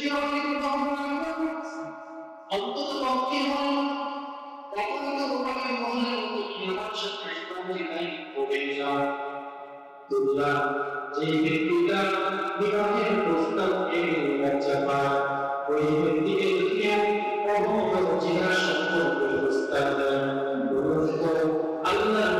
শিরকের মহানামা অন্তত পক্ষে হল কখনো তো ওখানে মহলের মতো আল্লাহ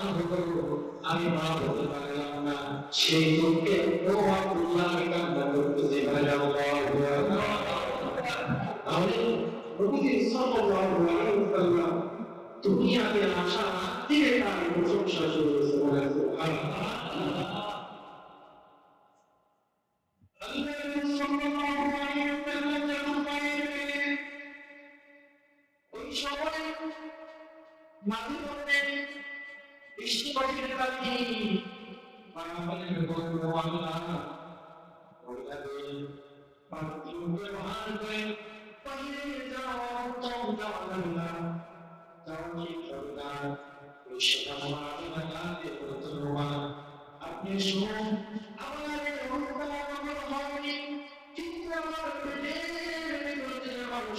আমি মা হতে পারলাম না সেই দুঃখে আমি কান্না শুরু সাল্লাল্লাহু আলাইহি ওয়াসাল্লাম যখন বাইরে গেলেন ওই সময় মাঝে মধ্যে বৃষ্টি পড়তে পারি পানি বলব আল্লাহ ওইটাকে পানি ব্যবহার করে বাইরে যাও যাও আল্লাহ যাও কি বলতো আপনি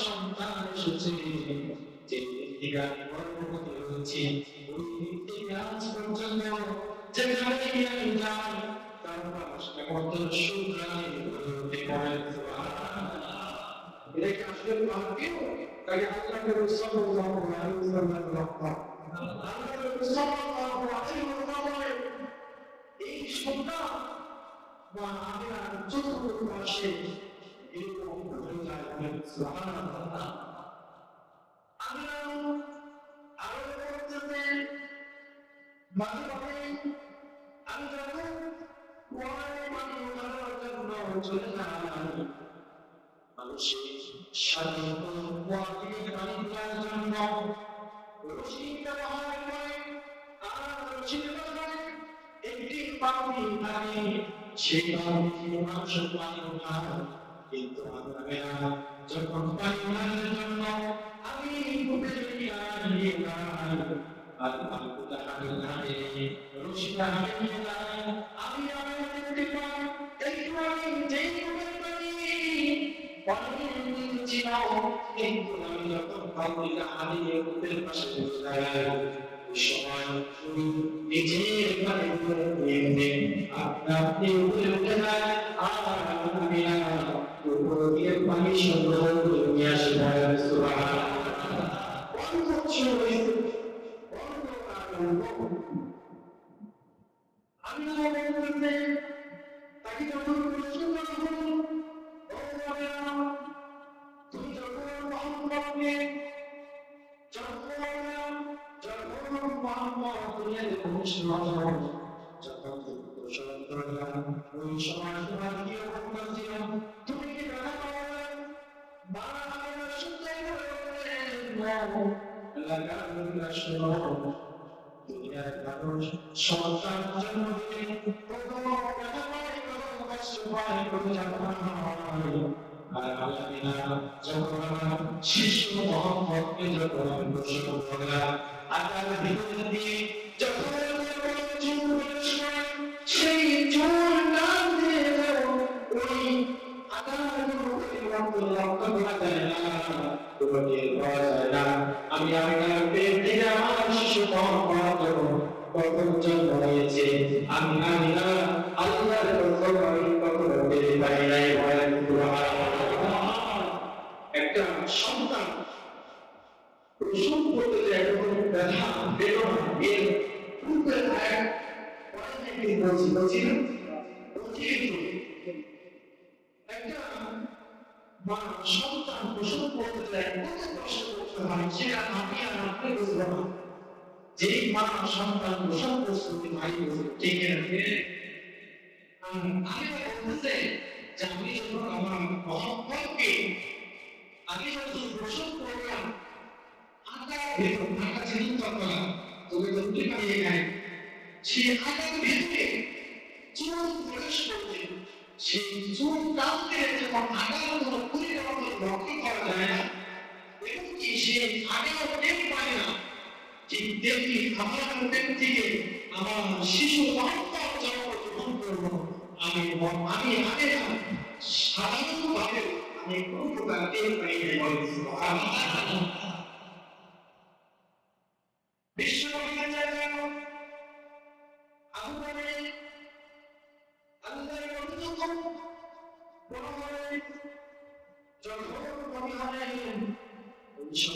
সন্তান এসেছে ওই ব্যক্তিকে আজ পর্যন্ত যেখানে গিয়ে আমি যাই তার পাশে কত শুক্রানি বলতে পারে এটা কি আসলে ভাগ্য তাই আল্লাহকে সাল্লাল্লাহু আলাইহি ওয়াসাল্লাম রক্ষা আল্লাহকে সাল্লাল্লাহু আলাইহি ওয়াসাল্লাম এই সন্তান বা আমরা চতুর্থ মাসে এরকম হয়ে যায় সুবহানাল্লাহ আমরা আমি যখন উঠানোর জন্য চলে যাই একটি পাখি থাকে সেই পাখি মানুষ পানি উঠায় কিন্তু আমরা যখন উঠানোর জন্য আমি নিয়ে নিয়ে যাই আর হাতে নিয়ে যাই আমি আমি আমি যখন পাশে সময় নিজের পানি নিয়ে নিয়ে আমি উপর পানি সংগ্রহ করে আমি তাকে যখন প্রশ্ন করব ও সন্তান জন্ম দিলে প্রথম দেখা পায় কষ্ট পায় প্রথম আর আল্লাহ যখন আমার শিশু মোহাম্মদকে যখন ঘোষণা করলাম আল্লাহর আমি শিশু হয়েছে আমি আমি কখনো পেতে পারি নাই বলেন একটা সন্তান প্রসব করতে যে একরকম ব্যথা বেদনা এর পূর্বে এক অনেক বলছি বলছি একটা মা সন্তান প্রসব করতে যায় কত কষ্ট করতে হয় মা সন্তান প্রসব প্রস্তুতি ভাই ঠিক আমি বলতেছে যে আমি যখন আমার যখন প্রসব করলাম আকার ভেতর আকার চিন্তা করলাম তবে তো উঠে পারিয়ে নেয় সেই আকার ভেতরে চুল প্রবেশ করতে সেই চুল কাঁপতে যখন আগার কোনো পরিবর্তন লক্ষ্য করা যায় না। এবং কি সেই আগার টের পায় না, ঠিক তেমনি আমার থেকে আমার শিশু বার্তার জন্য গ্রহণ করব আমি আমি আগে সাধারণভাবে আমি কোন প্রকার টের পাই নাই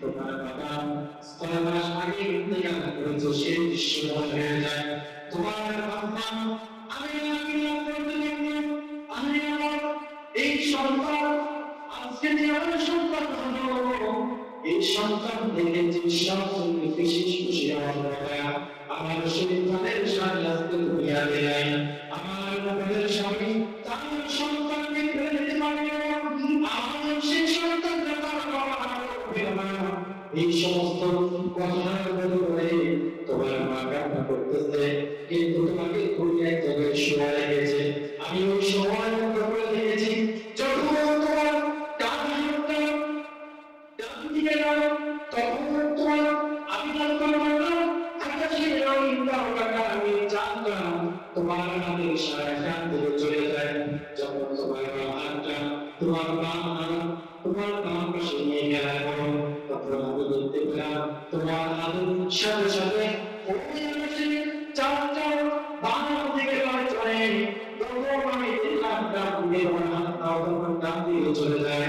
তোমার বাবা ছয় মাস আগে ইন্তেকাল করেছে সেই দৃশ্য মনে হয়ে যায়, তোমার বাবা আমি আমি আমি আমার এই সন্তান, আজকে যে আমার সন্তান হলো এই সন্তান দেখে যে সব তুমি বিশেষ খুশি হওয়ার আমার সন্তানের সাথে আজকে দুনিয়া দেয় দিকে যাও তোমার আমি জানতাম না আকাশের রঙিন চলে তোমার হাতটা তোমার চলে যায়।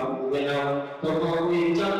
ربنا تقضي جنة